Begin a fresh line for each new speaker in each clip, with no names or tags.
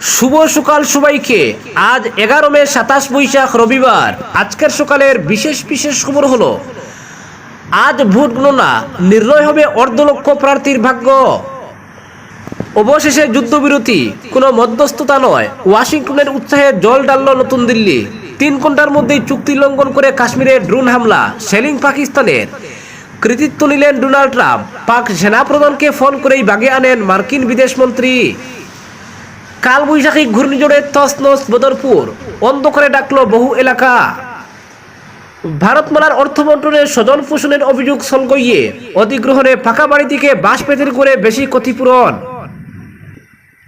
শুভ সকাল সবাইকে। আজ এগারো মে, সাতাশ বৈশাখ, রবিবার। আজকের সকালের বিশেষ বিশেষ খবর হলো, আজ ভোট গণনা নির্ণয় হবে অর্ধ লক্ষ প্রার্থীর ভাগ্য। অবশেষে যুদ্ধবিরতি, কোনো মধ্যস্থতা নয়। ওয়াশিংটনের উৎসাহে জল ডালল নতুন দিল্লি। তিন ঘণ্টার মধ্যেই চুক্তি লঙ্ঘন করে কাশ্মীরে ড্রোন হামলা সেলিং পাকিস্তানের। কৃতিত্ব নিলেন ডোনাল্ড ট্রাম্প। পাক সেনাপ্রধানকে ফোন করেই বাগে আনেন মার্কিন বিদেশমন্ত্রী। কালবৈশাখী ঘূর্ণিঝড়ের তসনস বদরপুর। অন্ধকারে ডাকলো বহু এলাকা। ভারতমালার অর্থমন্ত্রণের স্বজন পোষণের অভিযোগ সলগইয়ে অধিগ্রহণে ফাঁকা বাড়ি থেকে বাস পেতের করে বেশি ক্ষতিপূরণ।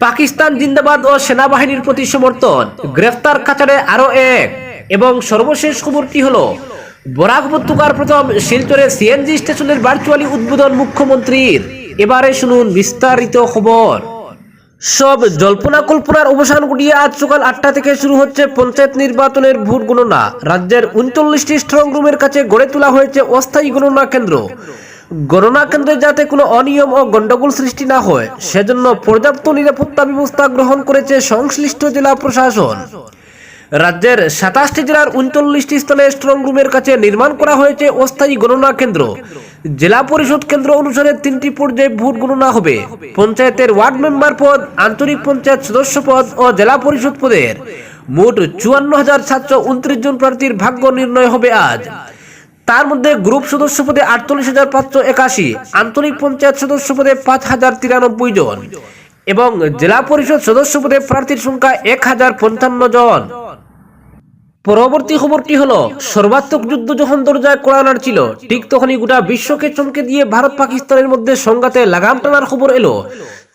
পাকিস্তান জিন্দাবাদ ও সেনাবাহিনীর প্রতি সমর্থন, গ্রেফতার কাচারে আরও এক। এবং সর্বশেষ খবরটি হল, বরাক উপত্যকার প্রথম শিলচরে সিএনজি স্টেশনের ভার্চুয়ালি উদ্বোধন মুখ্যমন্ত্রীর। এবারে শুনুন বিস্তারিত খবর। সব জল্পনা কল্পনার অবসান গুটিয়ে আজ সকাল আটটা থেকে শুরু হচ্ছে পঞ্চায়েত নির্বাচনের ভোট গণনা। রাজ্যের উনচল্লিশটি স্ট্রং রুমের কাছে গড়ে তোলা হয়েছে অস্থায়ী গণনা কেন্দ্র। গণনা কেন্দ্রে যাতে কোনো অনিয়ম ও গণ্ডগোল সৃষ্টি না হয়, সেজন্য পর্যাপ্ত নিরাপত্তা ব্যবস্থা গ্রহণ করেছে সংশ্লিষ্ট জেলা প্রশাসন। রাজ্যের সাতাশটি জেলার উনচল্লিশটি স্থানে স্ট্রং রুমের কাছে নির্মাণ করা হয়েছে অস্থায়ী গণনা কেন্দ্র। জেলা পরিষদ কেন্দ্র অনুসারে তিনটি পর্যায়ে ভোট গণনা হবে। পঞ্চায়েতের ওয়ার্ড মেম্বার পদ, আঞ্চলিক পঞ্চায়েত সদস্য পদ ও জেলা পরিষদ পদের। মোট চুয়ান্ন হাজার সাতশো উনত্রিশ জন প্রার্থীর ভাগ্য নির্ণয় হবে আজ। তার মধ্যে গ্রুপ সদস্য পদে আটচল্লিশ হাজার পাঁচশো একাশি, আঞ্চলিক পঞ্চায়েত সদস্য পদে পাঁচ হাজার তিরানব্বই জন। এবং জেলা পরিষদ সদস্য পদে প্রার্থীর সংখ্যা এক হাজার পঞ্চান্ন জন। পরবর্তী খবরটি হলো, সর্বাত্মক যুদ্ধ যখন দরজায় কড়া নাড়ছিল ঠিক তখনই গোটা বিশ্বকে চমকে দিয়ে ভারত পাকিস্তানের মধ্যে সংঘাতে লাগাম টানার খবর এলো।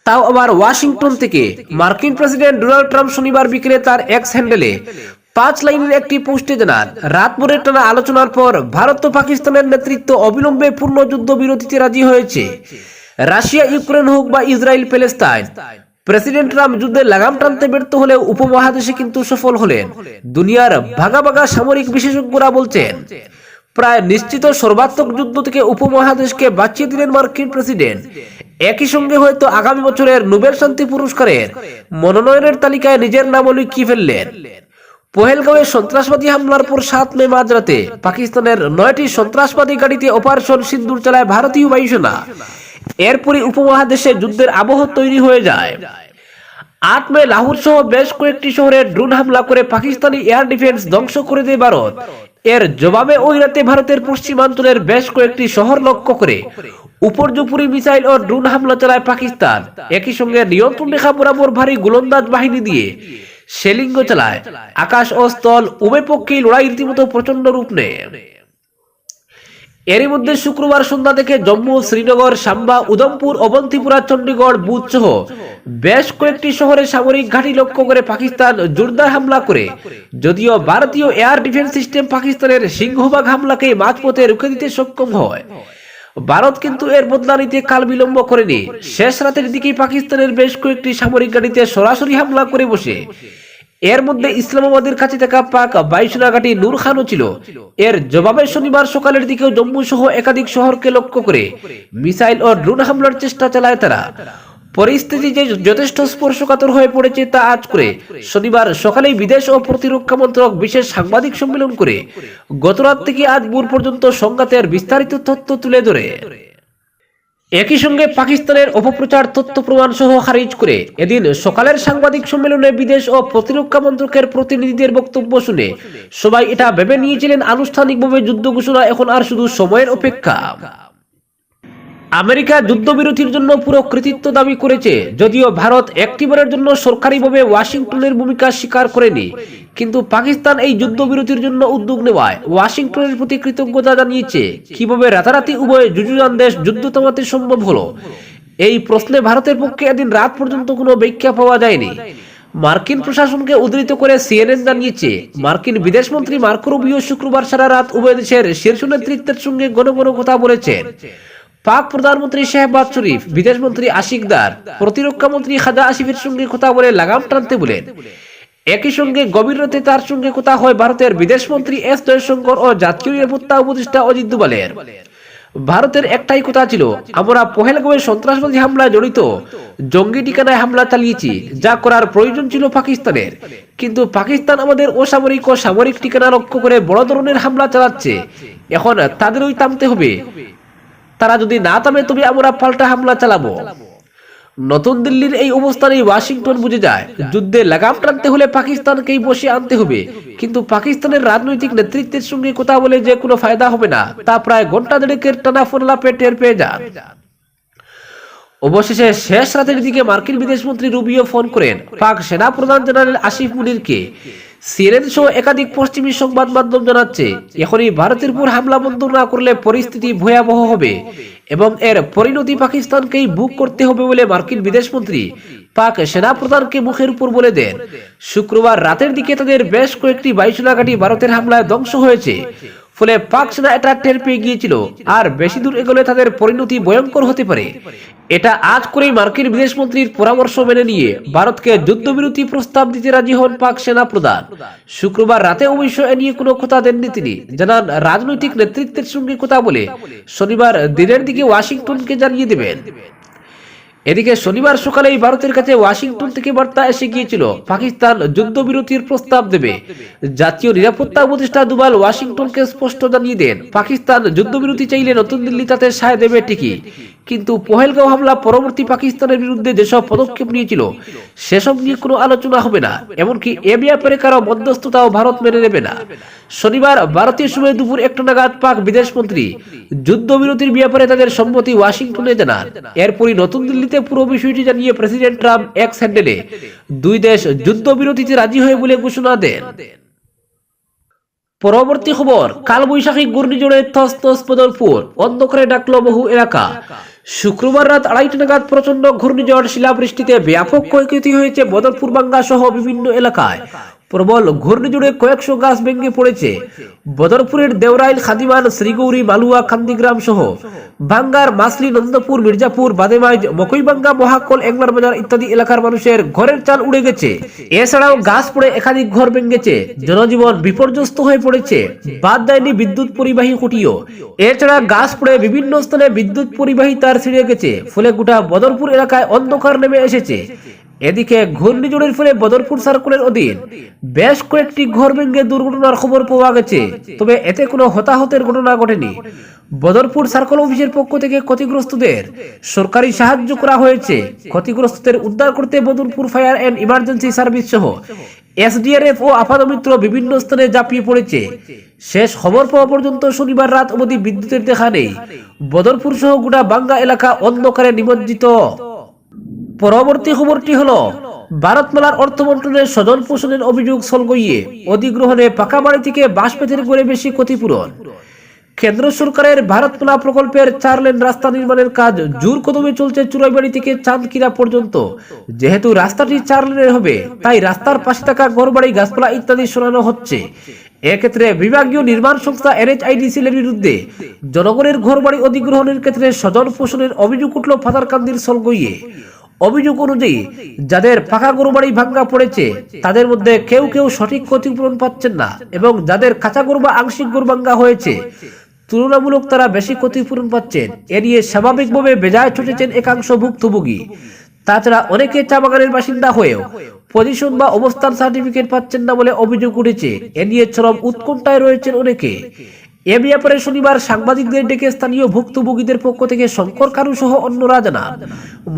তাও আবার ওয়াশিংটন থেকে মার্কিন প্রেসিডেন্ট ডোনাল্ড ট্রাম্প শনিবার বিকেলে তার এক্স হ্যান্ডেলে পাঁচ লাইনের একটি পোস্টে জানান, রাত ভোরের টানা আলোচনার পর ভারত ও পাকিস্তানের নেতৃত্ব অবিলম্বে পূর্ণ যুদ্ধ বিরতিতে রাজি হয়েছে। রাশিয়া, ইউক্রেন হোক বা ইসরায়েল প্যালেস্তাইন প্রেসিডেন্ট ট্রাম্প যুদ্ধে লাগাম টানতে ব্যর্থ হলেও উপমহাদেশে কিন্তু সফল হলেন। দুনিয়ার ভাগা ভাগা সামরিক বিশেষজ্ঞরা বলছেন, প্রায় নিশ্চিত সর্বাত্মক যুদ্ধ থেকে উপমহাদেশকে বাঁচিয়ে দিলেন মার্কিন প্রেসিডেন্ট। একই সঙ্গে হয়তো আগামী বছরের নোবেল শান্তি পুরস্কারের মনোনয়নের তালিকায় নিজের নাম লিখিয়ে ফেললেন? পহেলগাঁওয়ে সন্ত্রাসবাদী হামলার পর সাত মে মাঝরাতে পাকিস্তানের নয়টি সন্ত্রাসবাদী গাড়িতে অপারেশন সিন্দুর চালায় ভারতীয় বায়ুসেনা। এরপরই উপমহাদেশে যুদ্ধের আবহ তৈরি হয়ে যায়। আট মে লাহোর সহ বেশ কয়েকটি শহরে ড্রোন হামলা করে পাকিস্তানি এয়ার ডিফেন্স ধ্বংস করে দেয় ভারত। এর জবাবে ওই রাতে ভারতের পশ্চিমাঞ্চলের বেশ কয়েকটি শহর লক্ষ্য করে উপর্যুপুরি মিসাইল ও ড্রোন হামলা চালায় পাকিস্তান। একই সঙ্গে নিয়ন্ত্রণ রেখা বরাবর ভারী গোলন্দাজ বাহিনী দিয়ে সেলিঙ্গ চালায়। আকাশ ও স্থল উভয় পক্ষেই লড়াই রীতিমতো প্রচণ্ড রূপ নেয়। এরই মধ্যে শুক্রবার সন্ধ্যা থেকে জম্মু, শ্রীনগর, সাম্বা উদমপুর অবন্তিপুরা, চণ্ডীগড় বুথ সহ বেশ কয়েকটি শহরে সামরিক ঘাঁটি লক্ষ্য করে পাকিস্তান জোরদার হামলা করে। যদিও ভারতীয় এয়ার ডিফেন্স সিস্টেম পাকিস্তানের সিংহভাগ হামলাকে মাঝপথে রুখে দিতে সক্ষম হয়। ভারত কিন্তু এর বদলা নিতে কাল বিলম্ব করেনি। শেষ রাতের দিকেই পাকিস্তানের বেশ কয়েকটি সামরিক গাড়িতে সরাসরি হামলা করে বসে। এর মধ্যে ইসলামাবাদের কাছে থাকা পাক বায়ুসেনা নূর খানও ছিল। এর জবাবে শনিবার সকালের দিকেও জম্মু সহ একাধিক শহরকে লক্ষ্য করে মিসাইল ও ড্রোন হামলার চেষ্টা চালায় তারা। পরিস্থিতি যে যথেষ্ট স্পর্শকাতর হয়ে পড়েছে তা আজ করে শনিবার সকালে বিদেশ ও প্রতিরক্ষা মন্ত্রক বিশেষ সাংবাদিক সম্মেলন করে গতরাত থেকে আজ ভোর পর্যন্ত সংঘাতের বিস্তারিত তথ্য তুলে ধরে। একই সঙ্গে পাকিস্তানের অপপ্রচার, তথ্য প্রমাণ সহ খারিজ করে এদিন সকালের সাংবাদিক সম্মেলনে বিদেশ ও প্রতিরক্ষা মন্ত্রকের প্রতিনিধিদের বক্তব্য শুনে সবাই এটা ভেবে নিয়েছিলেন আনুষ্ঠানিকভাবে যুদ্ধ ঘোষণা এখন আর শুধু সময়ের অপেক্ষা। আমেরিকা যুদ্ধবিরতির জন্য পুরো কৃতিত্ব দাবি করেছে, যদিও ভারত একটিবারের জন্য সরকারিভাবে ওয়াশিংটনের ভূমিকা স্বীকার করেনি। কিন্তু পাকিস্তান এই যুদ্ধবিরতির জন্য উদ্যোগ নেওয়ায় ওয়াশিংটনের প্রতি কৃতজ্ঞতা জানিয়েছে, কীভাবে রাতারাতি উভয় যুযুজান দেশ যুদ্ধ থামাতে সম্ভব হলো? এই প্রশ্নে ভারতের পক্ষে এদিন রাত পর্যন্ত কোনো ব্যাখ্যা পাওয়া যায়নি। মার্কিন প্রশাসনকে উদ্ধৃত করে সিএনএন জানিয়েছে, মার্কিন বিদেশমন্ত্রী মার্কো রুবিও শুক্রবার সারা রাত উভয় দেশের শীর্ষ নেতৃত্বের সঙ্গে ঘন ঘন কথা বলেছেন। পাক প্রধানমন্ত্রী শেহবাজ শরীফ, বিদেশমন্ত্রী আশিকদার প্রতিরক্ষা মন্ত্রী খাজা আসিফের সঙ্গে কথা বলে লাগাম টানতে বলেন। একই সঙ্গে গভীর রাতে তার সঙ্গে কথা হয় ভারতের বিদেশমন্ত্রী এস জয়শঙ্কর ও জাতীয় নিরাপত্তা উপদেষ্টা অজিত দোভালের ভারতের একটাই কথা ছিল, আমরা পহেলগাঁওয়ে সন্ত্রাসবাদী হামলায় জড়িত, জঙ্গি ঠিকানায় হামলা চালিয়েছি, যা করার প্রয়োজন ছিল পাকিস্তানের। কিন্তু পাকিস্তান আমাদের অসামরিক ও সামরিক ঠিকানা লক্ষ্য করে বড় ধরনের হামলা চালাচ্ছে, এখন তাদেরই থামতে হবে। তারা যদি না থামে, তবে আমরা পাল্টা হামলা চালাবো। নতুন দিল্লির এই অবস্থানে ওয়াশিংটন বুঝে যায়, যুদ্ধে লাগাম টানতে হলে পাকিস্তানকেই বসে আনতে হবে। কিন্তু পাকিস্তানের রাজনৈতিক নেতৃত্বের সঙ্গে কথা বলে যে কোনো ফায়দা হবে না, তা প্রায় ঘণ্টা দেড়েকের টানা ফোনলাপে টের পেয়ে যান। অবশেষে শেষ রাতের দিকে মার্কিন বিদেশমন্ত্রী রুবিও ফোন করেন। পাক সেনা প্রধান জেনারেল আসিফ মুনিরকে। সিএনএন সহ একাধিক পশ্চিমী সংবাদ মাধ্যম জানাচ্ছে, এখনই ভারতের উপর হামলা বন্ধ না করলে পরিস্থিতি ভয়াবহ হবে এবং এর পরিণতি পাকিস্তানকেই বুক করতে হবে বলে মার্কিন বিদেশমন্ত্রী পাক সেনাপ্রধানকে মুখের উপর বলে দেন। শুক্রবার রাতের দিকে তাদের বেশ কয়েকটি বায়ুসেনা ঘাঁটি ভারতের হামলায় ধ্বংস হয়েছে। ফলে পাক সেনা এটা টের পেয়ে গিয়েছিল। আর বেশি দূর এগোলে তাদের পরিণতি ভয়ঙ্কর হতে পারে। এটা আজ করেই মার্কিন বিদেশমন্ত্রীর পরামর্শ মেনে নিয়ে ভারতকে যুদ্ধবিরতি প্রস্তাব দিতে রাজি হন পাক সেনা প্রধান। শুক্রবার রাতে অবশ্য এ নিয়ে কোনো কথা দেননি তিনি। জানান, রাজনৈতিক নেতৃত্বের সঙ্গে কথা বলে শনিবার দিনের দিকে ওয়াশিংটনকে জানিয়ে দেবেন। এদিকে শনিবার সকালেই ভারতের কাছে ওয়াশিংটন থেকে বার্তা এসে গিয়েছিল, পাকিস্তান যুদ্ধবিরতির প্রস্তাব দেবে। জাতীয় নিরাপত্তা উপদেষ্টা দুবাল ওয়াশিংটনকে স্পষ্ট জানিয়ে দেন, পাকিস্তান যুদ্ধবিরতি চাইলে নতুন দিল্লি তাতে সায় দেবে ঠিকই। কিন্তু পহেলগাঁও হামলা পরবর্তী পাকিস্তানের বিরুদ্ধে যেসব পদক্ষেপ নিয়েছিল, সেসব নিয়ে কোনো আলোচনা হবে না। এমনকি এ ব্যাপারে কারও মধ্যস্থতাও ভারত মেনে নেবে না। শনিবার ভারতীয় সময় দুপুর একটা নাগাদ পাক বিদেশমন্ত্রী যুদ্ধবিরতির ব্যাপারে তাদের সম্মতি ওয়াশিংটনে জানান। এরপরই নতুন দিল্লিতে পুরো বিষয়টি জানিয়ে প্রেসিডেন্ট ট্রাম্প এক্স হ্যান্ডেলে দুই দেশ যুদ্ধবিরতিতে রাজি হয়ে বলে ঘোষণা দেন। পরবর্তী খবর, কালবৈশাখী ঘূর্ণিঝড়ে তসতস বদরপুর, অন্ধকারে ডাকলো বহু এলাকা। শুক্রবার রাত আড়াইটা নাগাদ প্রচণ্ড ঘূর্ণিঝড় শিলাবৃষ্টিতে ব্যাপক ক্ষয়ক্ষতি হয়েছে বদরপুর বাঙ্গা সহ বিভিন্ন এলাকায়। প্রবল ঘূর্ণিঝড়ে কয়েকশো গাছ ভেঙে পড়েছে। বদরপুরের দেওরাইল খাদিমান শ্রীগৌরী, মালুয়া, খান্দিগ্রাম সহ বাঙ্গার মাসলি নন্দপুর, মির্জাপুর বাদেমাইজ মকইবাঙ্গা, মহাকল, এংলার বাজার ইত্যাদি এলাকার মানুষের ঘরের চাল উড়ে গেছে। এছাড়াও গাছ পড়ে একাধিক ঘর ভেঙেছে। জনজীবন বিপর্যস্ত হয়ে পড়েছে। বাদ দেয়নি বিদ্যুৎ পরিবাহী খুঁটিও এছাড়া গাছ পড়ে বিভিন্ন স্থানে বিদ্যুৎ পরিবাহী তার ছিঁড়ে গেছে। ফলে গোটা বদরপুর এলাকায় অন্ধকার নেমে এসেছে। এদিকে ঘূর্ণিঝড়ের ফলে বদরপুর সার্কুলের অধীন বেশ কয়েকটি ঘর ভেঙে দুর্ঘটনার খবর পাওয়া গেছে। তবে এতে কোনো হতাহতের ঘটনা ঘটেনি। বদরপুর সার্কেল অফিসের পক্ষ থেকে ক্ষতিগ্রস্তদের সরকারি সাহায্য করা হয়েছে। ক্ষতিগ্রস্তদের উদ্ধার করতে Badarpur fire and emergency service সহ এসডিআরএফ ও আপাতমিত্র বিভিন্ন স্থানে ঝাঁপিয়ে পড়েছে। শেষ খবর পাওয়া পর্যন্ত শনিবার রাত অবধি বিদ্যুতের দেখা নেই। বদরপুর সহ গোটা বাঙ্গা এলাকা অন্ধকারে নিমজ্জিত। পরবর্তী খবরটি হলো ভারতমালার অর্থ মন্ত্রণের স্বজন পোষণের অভিযোগ সলগইয়ে অধিগ্রহণে পাকা বাড়ি থেকে বাঁশ পেতের করে বেশি ক্ষতিপূরণ। কেন্দ্র সরকারের ভারতমালা প্রকল্পের চার লেন রাস্তা নির্মাণের কাজ জোর কদমে চলছে চুরাইবাড়ি থেকে চাঁদকিরা পর্যন্ত। যেহেতু রাস্তাটি চার লেনের হবে, তাই রাস্তার পাশে থাকা ঘরবাড়ি, গাছপালা ইত্যাদি সরানো হচ্ছে। এক্ষেত্রে বিভাগীয় নির্মাণ সংস্থা এনএচআইডিসিএল এর বিরুদ্ধে জনগণের ঘরবাড়ি অধিগ্রহণের ক্ষেত্রে স্বজন পোষণের অভিযোগ উঠল ফাতারকান্দির সলগইয়ে। অভিযোগ অনুযায়ী যাদের পাকা গরু বাড়ি ভাঙ্গা পড়েছে, তাদের মধ্যে কেউ কেউ সঠিক ক্ষতিপূরণ পাচ্ছেন না এবং যাদের কাঁচা গরু বা আংশিক গরু ভাঙ্গা হয়েছে, তুলনামূলক তারা বেশি ক্ষতিপূরণ পাচ্ছেন। এ নিয়ে স্বাভাবিকভাবে বেজায় ছুটেছেন একাংশ ভুক্তভোগী। তাছাড়া অনেকে চা বাগানের বাসিন্দা হয়েও পজিশন বা অবস্থান সার্টিফিকেট পাচ্ছেন না বলে অভিযোগ উঠেছে। এ নিয়ে চরম উৎকণ্ঠায় রয়েছেন অনেকে। এ ব্যাপারে শনিবার সাংবাদিকদের ডেকে স্থানীয় ভুক্তভোগীদের পক্ষ থেকে শঙ্কর কারু সহ অন্যরা জানান,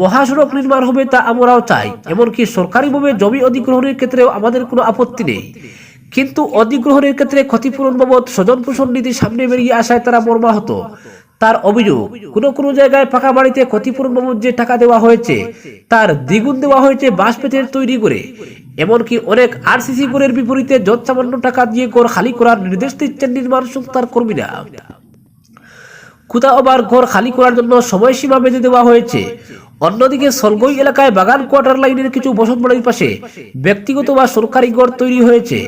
মহাসড়ক নির্মাণ হবে তা আমরাও চাই, এমনকি সরকারিভাবে জমি অধিগ্রহণের ক্ষেত্রেও আমাদের কোনো আপত্তি নেই। কিন্তু অধিগ্রহণের ক্ষেত্রে ক্ষতিপূরণ বাবদ স্বজন পোষণ নীতি সামনে বেরিয়ে আসায় তারা মর্মাহত। তার অভিযোগ, কোনো কোনো জায়গায় পাকা বাড়িতে ক্ষতিপূরণ বাবদ যে টাকা দেওয়া হয়েছে, তার দ্বিগুণ দেওয়া হয়েছে বাঁশ পেতের তৈরি করে। এমনকি অনেক আরসিসি গড়ের বিপরীতে যৎসামান্য টাকা দিয়ে ঘর খালি করার নির্দেশ দিচ্ছেন নির্মাণ সংস্থার কর্মীরা। কোথাও আবার ঘর খালি করার জন্য সময়সীমা বেঁধে দেওয়া হয়েছে। অন্যদিকে সলগই এলাকায় বাগান কোয়ার্টার লাইনের কিছু বসতবাড়ির পাশে ব্যক্তিগত বা সরকারি ঘর তৈরি হয়েছে।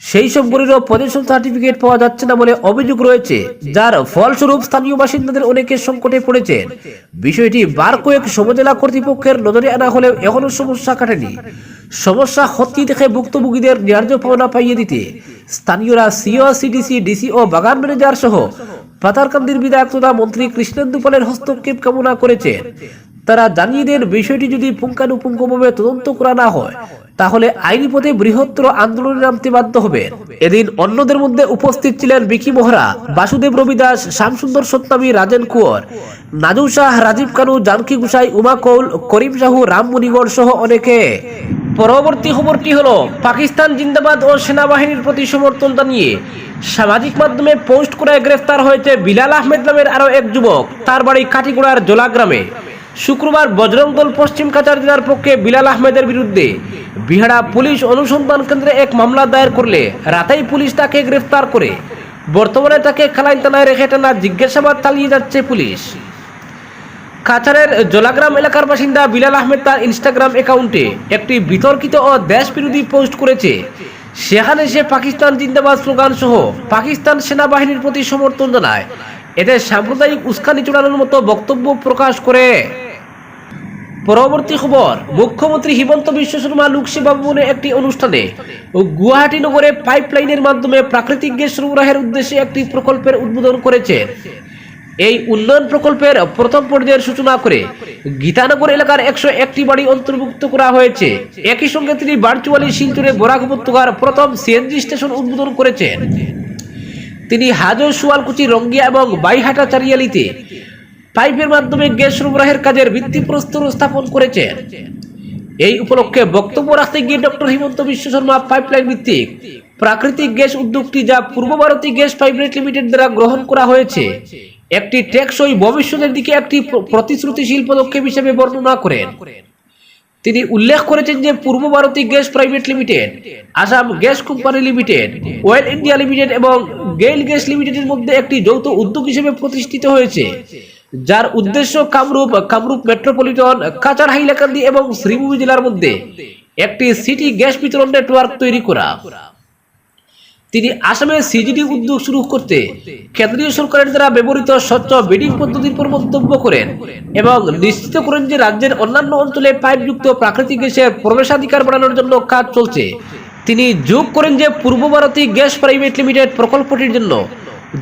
সেই সব পজিশন সার্টিফিকেট পাওয়া যাচ্ছে না বলে অভিযোগ রয়েছে, যার ফলস্বরূপ স্থানীয় বাসিন্দাদের অনেকে সংকটে পড়েছেন বিষয়টি বার কয়েক সমজেলা কর্তৃপক্ষের নজরে আনা হলেও এখনও সমস্যা কাটেনি। সমস্যা হত্যি দেখে ভুক্তভোগীদের ন্যায্য পাওনা পাইয়ে দিতে স্থানীয়রা সিও সিডিসি ডিসি ও বাগান ম্যানেজার সহ পাতারকান্দির বিধায়ক তথা মন্ত্রী কৃষ্ণেন্দু পালের হস্তক্ষেপ কামনা করেছেন। তারা জানিয়ে দেন, বিষয়টি যদি পুঙ্খানুপুঙ্খভাবে তদন্ত করা না হয় তাহলে আইনি পথে বৃহত্তর আন্দোলনে নামতে বাধ্য হবে। এদিন অন্যদের মধ্যে উপস্থিত ছিলেন বিকি মোহরা, বাসুদেব রবি দাস শ্যামসুন্দর সত্যামী, রাজেন কুয়ার নাজু শাহ, রাজীব কানু, জানকি গুসাই, উমা কৌল, করিম সাহু, রাম মুনিগড় সহ অনেকে। পরবর্তী খবরটি হলো, পাকিস্তান জিন্দাবাদ ও সেনাবাহিনীর প্রতি সমর্থন জানিয়ে সামাজিক মাধ্যমে পোস্ট করে গ্রেফতার হয়েছে বিলাল আহমেদ নামের আরও এক যুবক। তার বাড়ি কাটিগোড়ার জোলা গ্রামে। শুক্রবার বজরং দল পশ্চিম কাচার জেলার পক্ষে বিলাল আহমেদের বিরুদ্ধে বিহারা পুলিশ অনুসন্ধান কেন্দ্রে এক মামলা দায়ের করলে রাতেই পুলিশ তাকে গ্রেফতার করে। বর্তমানে তাকে খালাইন থানায় রেখে টানা জিজ্ঞাসাবাদ চালিয়ে যাচ্ছে পুলিশ। কাছাড়ের জলাগ্রাম এলাকার বাসিন্দা বিলাল আহমেদ তার ইনস্টাগ্রাম অ্যাকাউন্টে একটি বিতর্কিত ও দেশবিরোধী পোস্ট করেছে। সেখানে সে পাকিস্তান জিন্দাবাদ স্লোগান সহ পাকিস্তান সেনাবাহিনীর প্রতি সমর্থন জানায়। এতে সাম্প্রদায়িক উস্কানি চড়ানোর মতো বক্তব্য প্রকাশ করে। পরবর্তী খবর, মুখ্যমন্ত্রী হিমন্ত বিশ্ব শর্মা লোকসেবা ভবনে একটি অনুষ্ঠানে গুয়াহাটি নগরে পাইপলাইনের মাধ্যমে প্রাকৃতিক গ্যাস সরবরাহের উদ্দেশ্যে একটি প্রকল্পের উদ্বোধন করেছেন এই উন্নয়ন প্রকল্পের প্রথম পর্যায়ের সূচনা করে গীতানগর এলাকার একশো একটি বাড়ি অন্তর্ভুক্ত করা হয়েছে। একই সঙ্গে তিনি ভার্চুয়ালি শিলচরে বরাক উপত্যকার প্রথম সিএনজি স্টেশন উদ্বোধন করেছেন। তিনি হাজর সুয়ালকুচি রঙ্গিয়া এবং বাইহাটা চারিয়ালিতে পাইপের মাধ্যমে গ্যাস সরবরাহের কাজের ভিত্তিপ্রস্তর স্থাপন করেছেন। এই উপলক্ষে বক্তব্য রাখতে গিয়ে ডক্টর হিমন্ত বিশ্ব শর্মা পাইপলাইন ভিত্তিক প্রাকৃতিক গ্যাস উদ্যোগটি যা পূর্ব ভারতী গ্যাস পাইপলাইন লিমিটেড দ্বারা গ্রহণ করা হয়েছে, একটি টেকসই ভবিষ্যতের দিকে একটি প্র- প্রতিশ্রুতিশীল পদক্ষেপ হিসেবে বর্ণনা করেন। তিনি উল্লেখ করেছেন যে Purba Bharati gas private limited, Assam gas company limited, oil India limited এবং গেইল গ্যাস লিমিটেডের মধ্যে একটি যৌথ উদ্যোগ হিসেবে প্রতিষ্ঠিত হয়েছে, যার উদ্দেশ্য কামরূপ কামরূপ মেট্রোপলিটন কাচার হাইলাকান্দি এবং শ্রীভূমি জেলার মধ্যে একটি সিটি গ্যাস বিতরণ নেটওয়ার্ক তৈরি করা। তিনি আসামে সিজিডি উদ্যোগ শুরু করতে কেন্দ্রীয় সরকারের দ্বারা ব্যবহৃত স্বচ্ছ বিডিং পদ্ধতির উপর মন্তব্য করেন এবং নিশ্চিত করেন যে রাজ্যের অন্যান্য অঞ্চলে পাইপযুক্ত প্রাকৃতিক গ্যাসের প্রবেশাধিকার বাড়ানোর জন্য কাজ চলছে। তিনি যোগ করেন যে Purba Bharati gas private limited প্রকল্পটির জন্য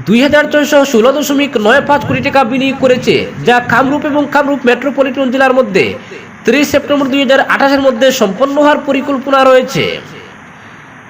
দুই হাজার ছয়শো ষোলো দশমিক নয় পাঁচ কোটি টাকা বিনিয়োগ করেছে, যা কামরূপ এবং কামরূপ মেট্রোপলিটন জেলার মধ্যে ত্রিশ সেপ্টেম্বর দুই হাজার আঠাশের মধ্যে সম্পন্ন হওয়ার পরিকল্পনা রয়েছে।